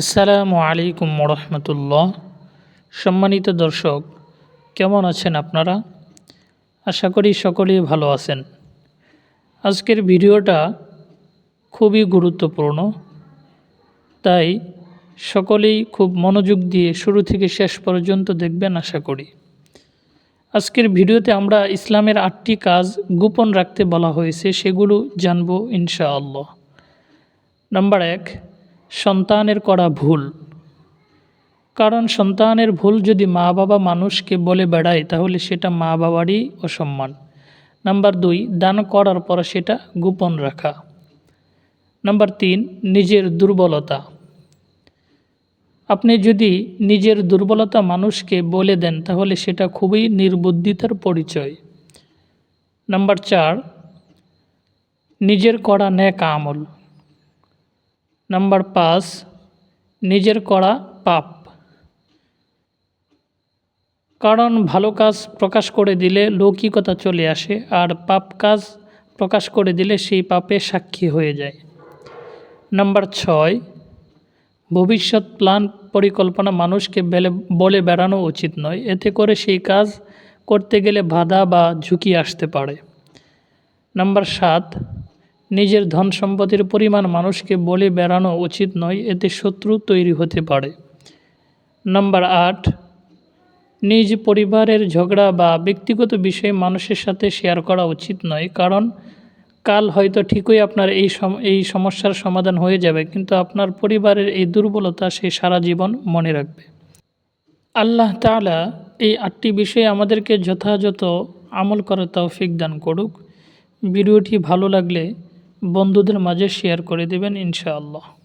আসসালামু আলাইকুম রহমতুল্লাহ সম্মানিত দর্শক, কেমন আছেন আপনারা? আশা করি সকলেই ভালো আছেন। আজকের ভিডিওটা খুবই গুরুত্বপূর্ণ, তাই সকলেই খুব মনোযোগ দিয়ে শুরু থেকে শেষ পর্যন্ত দেখবেন আশা করি। আজকের ভিডিওতে আমরা ইসলামের আটটি কাজ গোপন রাখতে বলা হয়েছে, সেগুলো জানব ইনশাআল্লাহ। নাম্বার এক সন্তানের করা ভুল। কারণ সন্তানের ভুল যদি মা বাবা মানুষকে বলে বেড়ায়, তাহলে সেটা মা বাবারই অসম্মান। নাম্বার দুই, দান করার পর সেটা গোপন রাখা। নাম্বার তিন, নিজের দুর্বলতা। আপনি যদি নিজের দুর্বলতা মানুষকে বলে দেন, তাহলে সেটা খুবই নির্বুদ্ধিতার পরিচয়। নাম্বার চার, নিজের করা ন্যাক আমল। নাম্বার পাঁচ, নিজের করা পাপ। কারণ ভালো কাজ প্রকাশ করে দিলে লৌকিকতা চলে আসে, আর পাপ কাজ প্রকাশ করে দিলে সেই পাপে সাক্ষী হয়ে যায়। নাম্বার ছয়, ভবিষ্যৎ প্ল্যান পরিকল্পনা মানুষকে বেলে, বলে বেড়ানো উচিত নয়। এতে করে সেই কাজ করতে গেলে বাধা বা ঝুঁকি আসতে পারে। নাম্বার সাত নিজের ধন সম্পদের পরিমাণ মানুষকে বলে বেড়ানো উচিত নয়, এতে শত্রু তৈরি হতে পারে। নাম্বার আট, নিজ পরিবারের ঝগড়া বা ব্যক্তিগত বিষয়ে মানুষের সাথে শেয়ার করা উচিত নয়, কারণ কাল হয়তো ঠিকই আপনার এই এই সমস্যার সমাধান হয়ে যাবে, কিন্তু আপনার পরিবারের এই দুর্বলতা সে সারা জীবন মনে রাখবে। আল্লাহ তালা এই আটটি বিষয়ে আমাদেরকে যথাযথ আমল করার তৌফিক দান করুক। ভিডিওটি ভালো লাগলে বন্ধুদের মাঝে শেয়ার করে দেবেন ইনশাআল্লাহ।